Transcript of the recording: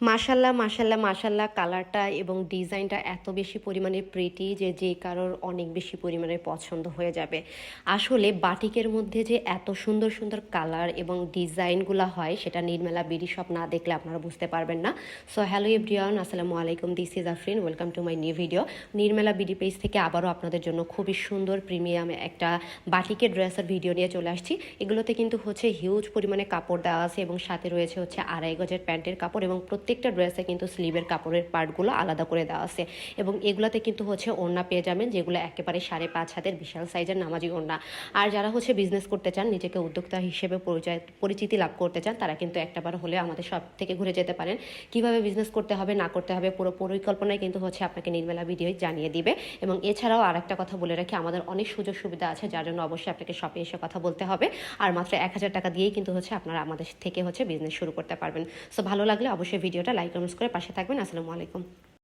মাশাল্লাহ মাশাল্লাহ মাশাল্লাহ কালারটা এবং ডিজাইনটা এত বেশি পরিমাণে প্রিটি যে যে কারোর অনেক বেশি পরিমাণে পছন্দ হয়ে যাবে। আসলে বাটিকের মধ্যে যে এত সুন্দর সুন্দর কালার এবং ডিজাইনগুলো হয়, সেটা নির্মেলা বিডি শপ না দেখলে আপনারা বুঝতে পারবেন না। সো হ্যালো এভরিওয়ান আসসালামু আলাইকুম this is Afrin welcome to my new video নির্মেলা BD page থেকে আবারও আপনাদের জন্য খুবই সুন্দর প্রিমিয়াম একটা বাটিকের ড্রেসের ভিডিও নিয়ে চলে আসছি। এগুলোতে কিন্তু হচ্ছে হিউজ পরিমাণে কাপড় দেওয়া আছে এবং সাথে রয়েছে হচ্ছে আড়াই গজের প্যান্টের কাপড় এবং প্রত্যেকটা ড্রেসে কিন্তু স্লিভের কাপড়ের পার্টগুলো আলাদা করে দেওয়া আছে। এবং এগুলাতে কিন্তু হচ্ছে ওড়না পেয়ে যাবেন, যেগুলো একেবারে সাড়ে পাঁচ হাতের বিশাল সাইজের নামাজি ওড়না। আর যারা হচ্ছে বিজনেস করতে চান, নিজেকে উদ্যোক্তা হিসেবে পরিচয়, পরিচিতি লাভ করতে চান, তারা কিন্তু একটাবার হলে আমাদের সব থেকে ঘুরে যেতে পারেন। কীভাবে বিজনেস করতে হবে, না করতে হবে, পুরো পরিকল্পনায় কিন্তু হচ্ছে আপনাকে নির্মেলা ভিডিও জানিয়ে দিবে। এবং এছাড়াও আর একটা কথা বলে রাখি, আমাদের অনেক সুযোগ সুবিধা আছে, যার জন্য অবশ্যই আপনাকে শপে এসে কথা বলতে হবে। আর মাত্র এক হাজার টাকা দিয়েই কিন্তু হচ্ছে আপনারা আমাদের থেকে হচ্ছে বিজনেস শুরু করতে পারবেন। সো ভালো লাগলে অবশ্যই ভিডিওটা লাইক কমেন্টস করে পাশে থাকবেন। আসসালামু আলাইকুম।